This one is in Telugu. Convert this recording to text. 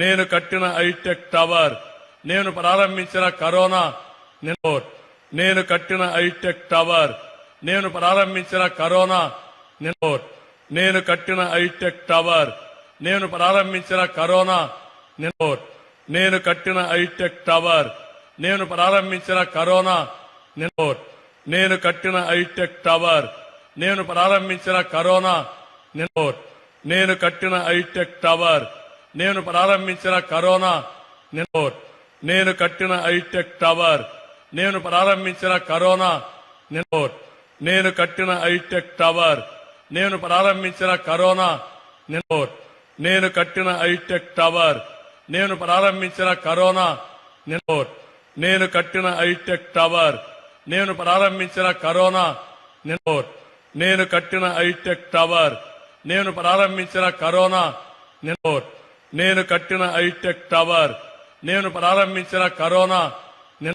నేను కట్టిన హైటెక్ టవర్. నేను ప్రారంభించిన కరోనా నేను కట్టిన హైటెక్ టవర్. నేను ప్రారంభించిన కరోనా నేను కట్టిన హైటెక్ టవర్. నేను ప్రారంభించిన కరోనా నేను కట్టిన హైటెక్ టవర్. నేను ప్రారంభించిన కరోనా నేను కట్టిన హైటెక్ టవర్. నేను ప్రారంభించిన కరోనా నేను కట్టిన హైటెక్ టవర్. నేను ప్రారంభించిన కరోనా నిన్నోట్. నేను కట్టిన హైటెక్ టవర్ నేను ప్రారంభించిన కరోనా నిన్నోట్. నేను కట్టిన హైటెక్ టవర్ నేను ప్రారంభించిన కరోనా నిన్నోట్. నేను కట్టిన హైటెక్ టవర్ నేను ప్రారంభించిన కరోనా నిన్నోట్. నేను కట్టిన హైటెక్ టవర్ నేను ప్రారంభించిన కరోనా నిన్నోట్. నేను కట్టిన హైటెక్ టవర్ నేను ప్రారంభించిన కరోనా నిన్నోట్. నేను కట్టిన హైటెక్ టవర్ నేను ప్రారంభించిన కరోనా